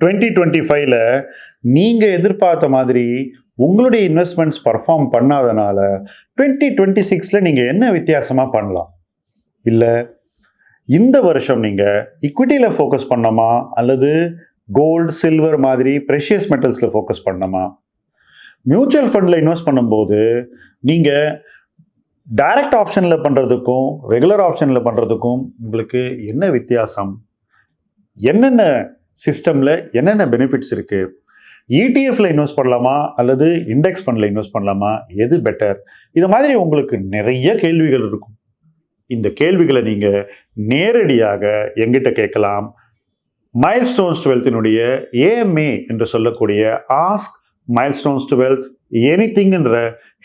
Twenty twenty ஃபைவ்ல நீங்கள் எதிர்பார்த்த மாதிரி உங்களுடைய இன்வெஸ்ட்மெண்ட்ஸ் பர்ஃபார்ம் பண்ணாதனால டுவெண்ட்டி டுவெண்ட்டி சிக்ஸில் நீங்கள் என்ன வித்தியாசமாக பண்ணலாம்? இல்லை இந்த வருஷம் நீங்கள் இக்விட்டியில் ஃபோக்கஸ் பண்ணணுமா? அல்லது கோல்டு சில்வர் மாதிரி ப்ரெஷியஸ் மெட்டல்ஸில் ஃபோக்கஸ் பண்ணணுமா? மியூச்சுவல் ஃபண்டில் இன்வெஸ்ட் பண்ணும்போது நீங்கள் டைரக்ட் ஆப்ஷனில் பண்ணுறதுக்கும் ரெகுலர் ஆப்ஷனில் பண்ணுறதுக்கும் உங்களுக்கு என்ன வித்தியாசம்? என்னென்ன சிஸ்டமில் என்னென்ன பெனிஃபிட்ஸ் இருக்குது இடிஎஃப்ல இன்வெஸ்ட் பண்ணலாமா? அல்லது இண்டெக்ஸ் ஃபண்டில் இன்வெஸ்ட் பண்ணலாமா? எது பெட்டர் இது மாதிரி உங்களுக்கு நிறைய கேள்விகள் இருக்கும். இந்த கேள்விகளை நீங்கள் நேரடியாக எங்கிட்ட கேட்கலாம். மைல் ஸ்டோன்ஸ் டுவெல்த்தினுடைய ஏஎம்ஏ என்று சொல்லக்கூடிய ask milestones twelfth any திங்ன்ற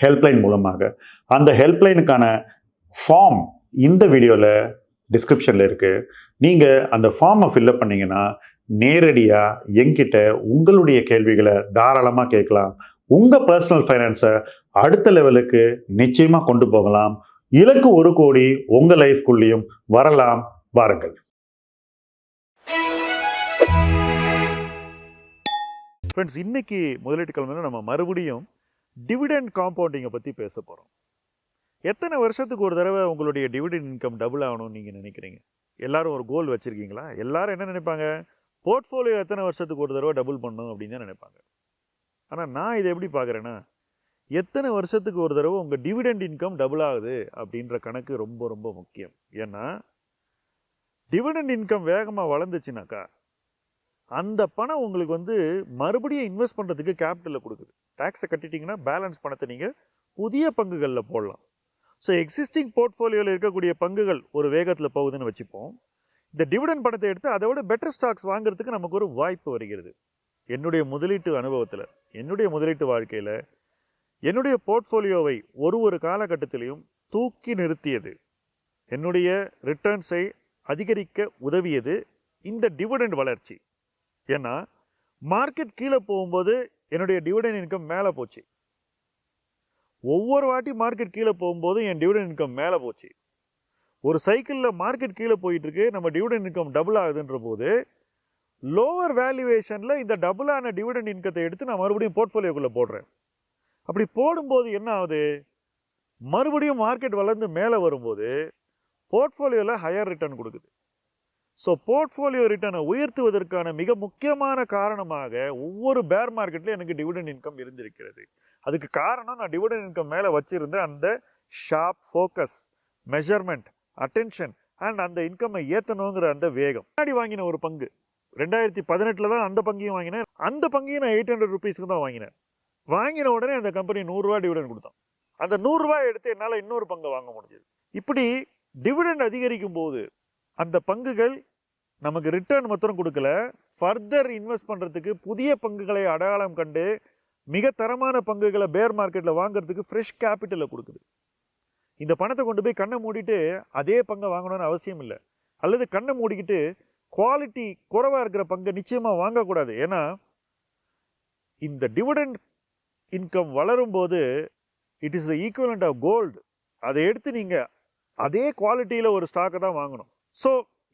ஹெல்ப்லைன் மூலமாக. அந்த ஹெல்ப்லைனுக்கான ஃபார்ம் இந்த வீடியோவில் டிஸ்கிரிப்ஷனில் இருக்குது நீங்கள் அந்த ஃபார்மை ஃபில்அப் பண்ணிங்கன்னா நேரடியாக எங்கிட்ட உங்களுடைய கேள்விகளை தாராளமாக கேட்கலாம். உங்கள் பர்சனல் ஃபைனான்ஸை அடுத்த லெவலுக்கு நிச்சயமாக கொண்டு போகலாம். இலக்கு ஒரு கோடி உங்கள் லைஃப்குள்ளேயும் வரலாம். வாருங்கள். ஃப்ரெண்ட்ஸ் இன்னைக்கு முதலீட்டு கிழமையில நம்ம மறுபடியும் டிவிடெண்ட் காம்பவுண்டிங்கை பற்றி பேச போகிறோம் எத்தனை வருஷத்துக்கு ஒரு தடவை உங்களுடைய டிவிடெண்ட் இன்கம் டபுள் ஆகணும்னு நீங்கள் நினைக்கிறீங்க? எல்லாரும் ஒரு கோல் வச்சுருக்கீங்களா? எல்லாரும் என்ன நினைப்பாங்க? போர்ட்ஃபோலியோ எத்தனை வருஷத்துக்கு ஒரு தடவை டபுள் பண்ணணும் அப்படின்னு தான் நினைப்பாங்க. ஆனால் நான் இதை எப்படி பார்க்குறேன்னா எத்தனை வருஷத்துக்கு ஒரு தடவை உங்கள் டிவிடெண்ட் இன்கம் டபுள் ஆகுது அப்படின்ற கணக்கு ரொம்ப ரொம்ப முக்கியம். ஏன்னா டிவிடெண்ட் இன்கம் வேகமாக வளர்ந்துச்சுனாக்கா அந்த பணம் உங்களுக்கு வந்து மறுபடியும் இன்வெஸ்ட் பண்ணுறதுக்கு கேபிட்டலில் கொடுக்குது. டேக்ஸை கட்டிட்டிங்கன்னா பேலன்ஸ் பணத்தை நீங்கள் புதிய பங்குகளில் போடலாம். ஸோ எக்ஸிஸ்டிங் போர்ட்ஃபோலியோவில் இருக்கக்கூடிய பங்குகள் ஒரு வேகத்தில் போகுதுன்னு வச்சுப்போம். இந்த டிவிடன் பணத்தை எடுத்து அதை விட பெட்டர் ஸ்டாக்ஸ் வாங்குறதுக்கு நமக்கு ஒரு வாய்ப்பு வருகிறது. என்னுடைய முதலீட்டு அனுபவத்தில் என்னுடைய முதலீட்டு வாழ்க்கையில் என்னுடைய போர்ட்ஃபோலியோவை ஒரு ஒரு காலகட்டத்திலையும் தூக்கி நிறுத்தியது. என்னுடைய ரிட்டர்ன்ஸை அதிகரிக்க உதவியது இந்த டிவிடெண்ட் வளர்ச்சி. ஏன்னா மார்க்கெட் கீழே போகும்போது என்னுடைய டிவிடன் இன்கம் மேலே போச்சு. ஒவ்வொரு வாட்டி மார்க்கெட் கீழே போகும்போது என் டிவிடெண்ட் இன்கம் மேலே போச்சு. ஒரு சைக்கிளில் மார்க்கெட் கீழே போயிட்டுருக்கு. நம்ம டிவிடன் இன்கம் டபுள் ஆகுதுன்ற போது லோவர் வேல்யூவேஷனில் இந்த டபுளான டிவிடன் இன்கத்தை எடுத்து நான் மறுபடியும் போர்ட்ஃபோலியோக்குள்ளே போடுறேன். அப்படி போடும்போது என்ன ஆகுது? மறுபடியும் மார்க்கெட் வளர்ந்து மேலே வரும்போது போர்ட்ஃபோலியோவில் ஹையர் ரிட்டர்ன் கொடுக்குது. ஸோ போர்ட்ஃபோலியோ ரிட்டர்னை உயர்த்துவதற்கான மிக முக்கியமான காரணமாக ஒவ்வொரு பேர் மார்க்கெட்லையும் எனக்கு டிவிடன் இன்கம் இருந்திருக்கிறது. அதுக்கு காரணம் நான் டிவிடன் இன்கம் மேலே வச்சுருந்த அந்த sharp focus measurement attention and அந்த இன்கம்மை ஏற்றணுங்கிற அந்த வேகம். முன்னாடி வாங்கின ஒரு பங்கு. ரெண்டாயிரத்தி பதினெட்டில் தான் அந்த பங்கையும் வாங்கினேன். அந்த பங்கையும் நான் எயிட் ஹண்ட்ரட் ருபீஸ்க்கு தான் வாங்கினேன். வாங்கின உடனே அந்த கம்பெனி நூறுரூவா டிவிடன் கொடுத்தான். அந்த நூறுரூவா எடுத்து என்னால் இன்னொரு பங்கை வாங்க முடிஞ்சது. இப்படி டிவிடெண்ட் அதிகரிக்கும் போது அந்த பங்குகள் நமக்கு ரிட்டர்ன் மாத்திரம் கொடுக்கல. ஃபர்தர் இன்வெஸ்ட் பண்ணுறதுக்கு புதிய பங்குகளை அடையாளம் கண்டு மிக தரமான பங்குகளை பேர் மார்க்கெட்டில் வாங்குறதுக்கு ஃப்ரெஷ் கேபிட்டலை கொடுக்குது. இந்த பணத்தை கொண்டு போய் கண்ணை மூடிட்டு அதே பங்கை வாங்கணும்னு அவசியம் இல்லை. அல்லது கண்ணை மூடிக்கிட்டு குவாலிட்டி குறைவாக இருக்கிற பங்கை நிச்சயமாக வாங்கக்கூடாது. ஏன்னா இந்த டிவிடெண்ட் இன்கம் வளரும் போது it is the equivalent of gold அதை எடுத்து நீங்கள் அதே குவாலிட்டியில் ஒரு ஸ்டாக்கை தான் வாங்கணும். ஸோ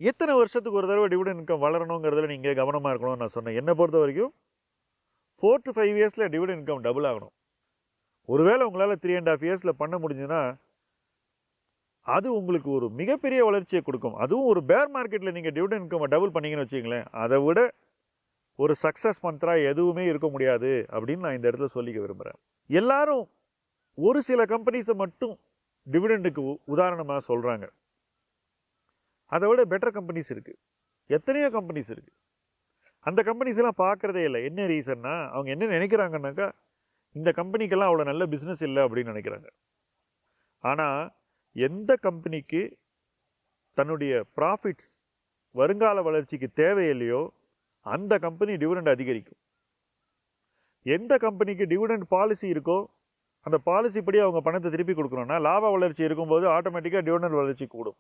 எத்தனை வருஷத்துக்கு ஒரு தடவை டிவிடன் இன்கம் வளரணுங்கிறதுல நீங்கள் கவனமாக இருக்கணும்னு நான் சொன்னேன். என்னை பொறுத்த வரைக்கும் ஃபோர் டு ஃபைவ் இயர்ஸில் டிவிடன் இன்கம் டபுள் ஆகணும். ஒருவேளை உங்களால் த்ரீ அண்ட் ஹாஃப் இயர்ஸில் பண்ண முடிஞ்சுன்னா அது உங்களுக்கு ஒரு மிகப்பெரிய வளர்ச்சியை கொடுக்கும். அதுவும் ஒரு பேர் மார்க்கெட்டில் நீங்கள் டிவிடன் இன்கம் டபுள் பண்ணிங்கன்னு வச்சிங்களேன் அதை விட ஒரு சக்ஸஸ் மந்த்ரா எதுவுமே இருக்க முடியாது அப்படின்னு நான் இந்த இடத்துல சொல்லிக்க விரும்புகிறேன் எல்லாரும் ஒரு சில கம்பெனிஸை மட்டும் டிவிடெண்டுக்கு உதாரணமாக சொல்கிறாங்க அதை விட பெட்டர் கம்பெனிஸ் இருக்குது எத்தனையோ கம்பெனிஸ் இருக்குது அந்த கம்பெனிஸ்லாம் பார்க்குறதே இல்லை. என்ன ரீசன்னா அவங்க என்ன நினைக்கிறாங்கன்னாக்கா இந்த கம்பெனிக்கெல்லாம் அவ்வளோ நல்ல பிஸ்னஸ் இல்லை அப்படின்னு நினைக்கிறாங்க. ஆனால் எந்த கம்பெனிக்கு தன்னுடைய ப்ராஃபிட்ஸ் வருங்கால வளர்ச்சிக்கு தேவையில்லையோ அந்த கம்பெனி டிவிடெண்ட் அதிகரிக்கும். எந்த கம்பெனிக்கு டிவிடெண்ட் பாலிசி இருக்கோ அந்த பாலிசி படி அவங்க பணத்தை திருப்பி கொடுக்கணும்னா லாப வளர்ச்சி இருக்கும்போது ஆட்டோமேட்டிக்காக டிவிடெண்ட் வளர்ச்சி கூடும்.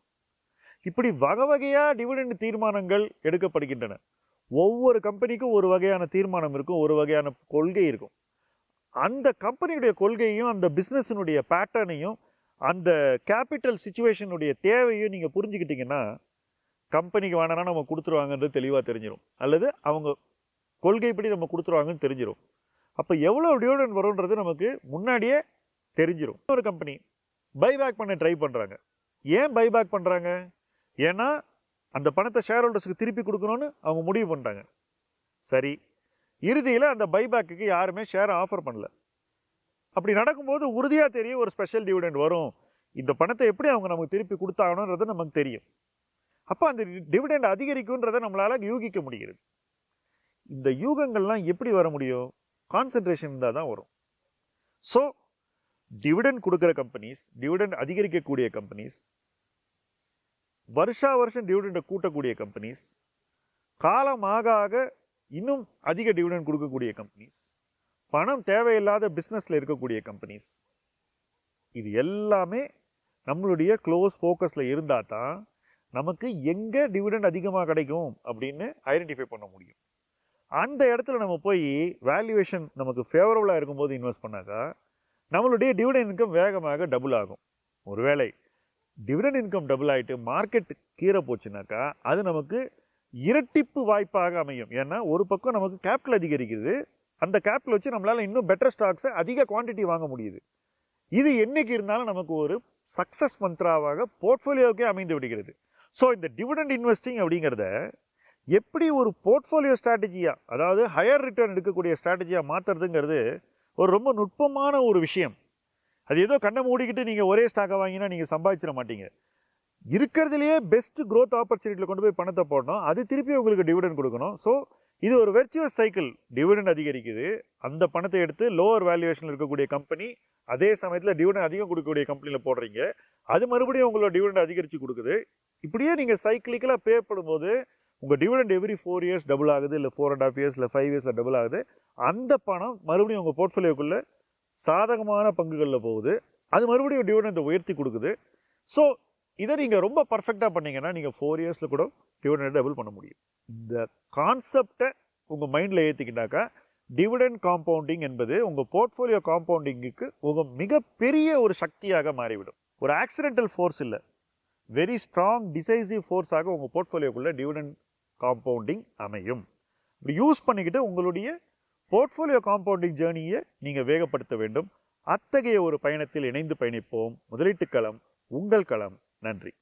இப்படி வகை வகையாக டிவிடெண்ட் தீர்மானங்கள் எடுக்கப்படுகின்றன. ஒவ்வொரு கம்பெனிக்கும் ஒரு வகையான தீர்மானம் இருக்கும் ஒரு வகையான கொள்கை இருக்கும். அந்த கம்பெனியுடைய கொள்கையும் அந்த பிஸ்னஸினுடைய பேட்டர்னையும் அந்த கேபிட்டல் சுச்சுவேஷனுடைய தேவையும் நீங்கள் புரிஞ்சுக்கிட்டிங்கன்னா கம்பெனிக்கு வேணாம்னா நம்ம கொடுத்துருவாங்கன்றது தெளிவாக தெரிஞ்சிடும் அல்லது அவங்க கொள்கைப்படி நம்ம கொடுத்துருவாங்கன்னு தெரிஞ்சிடும் அப்போ எவ்வளோ டியூடன் வரும்ன்றது நமக்கு முன்னாடியே தெரிஞ்சிடும் ஒரு கம்பெனி பைபேக் பண்ண ட்ரை பண்ணுறாங்க ஏன் பைபேக் பண்ணுறாங்க ஏன்னா அந்த பணத்தை ஷேர் ஹோல்டர்ஸுக்கு திருப்பி கொடுக்கணும்னு அவங்க முடிவு பண்ணிட்டாங்க. சரி. இறுதியில் அந்த பைபேக்குக்கு யாருமே ஷேரை ஆஃபர் பண்ணல. அப்படி நடக்கும்போது உறுதியாக தெரியும் ஒரு ஸ்பெஷல் டிவிடெண்ட் வரும். இந்த பணத்தை எப்படி அவங்க நமக்கு திருப்பி கொடுத்தாகணுன்றது நமக்கு தெரியும். அப்போ அந்த டிவிடெண்ட் அதிகரிக்கும்ன்றதை நம்மளால் யூகிக்க முடிகிறது. இந்த யூகங்கள்லாம் எப்படி வர முடியும்? கான்சென்ட்ரேஷன் இருந்தால் தான் வரும். ஸோ டிவிடெண்ட் கொடுக்குற கம்பெனிஸ் டிவிடெண்ட் அதிகரிக்கக்கூடிய கம்பெனிஸ் வருஷா வருஷம் டிவிடெண்டை கூட்டக்கூடிய கம்பெனிஸ் காலம் ஆக ஆக இன்னும் அதிக டிவிடெண்ட் கொடுக்கக்கூடிய கம்பெனிஸ் பணம் தேவையில்லாத பிஸ்னஸில் இருக்கக்கூடிய கம்பெனிஸ் இது எல்லாமே நம்மளுடைய க்ளோஸ் ஃபோக்கஸில் இருந்தால் தான் நமக்கு எங்கே டிவிடெண்ட் அதிகமாக கிடைக்கும் அப்படின்னு ஐடென்டிஃபை பண்ண முடியும். அந்த இடத்துல நம்ம போய் வேல்யூவேஷன் நமக்கு ஃபேவரபுளாக இருக்கும்போது இன்வெஸ்ட் பண்ணாக்கா நம்மளுடைய டிவிடெண்ட் இன்கம் வேகமாக டபுள் ஆகும். ஒருவேளை டிவிடெண்ட் இன்கம் டபுள் ஆகிட்டு மார்க்கெட் கீரை போச்சுனாக்கா அது நமக்கு இரட்டிப்பு வாய்ப்பாக அமையும். ஏன்னா ஒரு பக்கம் நமக்கு கேபிட்டல் அதிகரிக்குது அந்த கேபிட்டல் வச்சு நம்மளால் இன்னும் பெட்டர் ஸ்டாக்ஸை அதிக குவான்டிட்டி வாங்க முடியுது. இது என்னைக்கு இருந்தாலும் நமக்கு ஒரு சக்ஸஸ் மந்த்ராவாக போர்ட்ஃபோலியோக்கே அமைந்து விடுகிறது. ஸோ இந்த டிவிடெண்ட் இன்வெஸ்டிங் அப்படிங்கிறத எப்படி ஒரு போர்ட்ஃபோலியோ ஸ்ட்ராட்டஜியாக அதாவது ஹையர் ரிட்டர்ன் எடுக்கக்கூடிய ஸ்ட்ராட்டஜியாக மாற்றுறதுங்கிறது ஒரு ரொம்ப நுட்பமான ஒரு விஷயம். அது ஏதோ கண்ணை மூடிக்கிட்டு நீங்கள் ஒரே ஸ்டாக்கை வாங்கினா நீங்கள் சம்பாதிச்சிட மாட்டீங்க. இருக்கிறதுலையே பெஸ்ட் க்ரோத் ஆப்பர்ச்சுனிட்டியில் கொண்டு போய் பணத்தை போடணும். அது திருப்பி உங்களுக்கு டிவிடன் கொடுக்கணும். ஸோ இது ஒரு வெர்ச்சுவஸ் சைக்கிள் டிவிடெண்ட் அதிகரிக்குது. அந்த பணத்தை எடுத்து லோவர் வேல்யூவேஷனில் இருக்கக்கூடிய கம்பெனி அதே சமயத்தில் டிவிடெண்ட் அதிகம் கொடுக்கக்கூடிய கம்பெனியில் போடுறீங்க. அது மறுபடியும் உங்களோட டிவிடெண்ட் அதிகரித்து கொடுக்குது. இப்படியே நீங்கள் சைக்கிளிக்கலாக பே பண்ணும்போது உங்கள் dividend every four years double ஆகுது இல்லை ஃபோர் அண்ட் ஆஃப் இயர்ஸ் இல்லை ஃபைவ் இயர்ஸில் டபுள் ஆகுது. அந்த பணம் மறுபடியும் உங்கள் போர்ட்ஃபோலியோக்குள்ளே சாதகமான பங்குகளில் போகுது. அது மறுபடியும் டிவிடெண்ட் உயர்த்தி கொடுக்குது. ஸோ இதை நீங்கள் ரொம்ப பர்ஃபெக்டாக பண்ணிங்கன்னா நீங்கள் ஃபோர் இயர்ஸில் கூட டிவிடெண்ட் டபுள் பண்ண முடியும். இந்த கான்செப்டை உங்கள் மைண்டில் ஏற்றிக்கிட்டாக்கா டிவிடெண்ட் காம்பவுண்டிங் என்பது உங்கள் போர்ட்ஃபோலியோ காம்பவுண்டிங்குக்கு உங்கள் மிகப்பெரிய ஒரு சக்தியாக மாறிவிடும். ஒரு ஆக்சிடென்டல் ஃபோர்ஸ் இல்லை. வெரி ஸ்ட்ராங் டிசைசிவ் ஃபோர்ஸாக உங்கள் போர்ட்ஃபோலியோக்குள்ளே டிவிடெண்ட் காம்பவுண்டிங் அமையும். இப்படி யூஸ் பண்ணிக்கிட்டு உங்களுடைய போர்ட்ஃபோலியோ காம்பவுண்டிங் ஜேர்னியை நீங்கள் வேகப்படுத்த வேண்டும். அத்தகைய ஒரு பயணத்தில் இணைந்து பயணிப்போம். முதலீட்டு களம் உங்கள் களம். நன்றி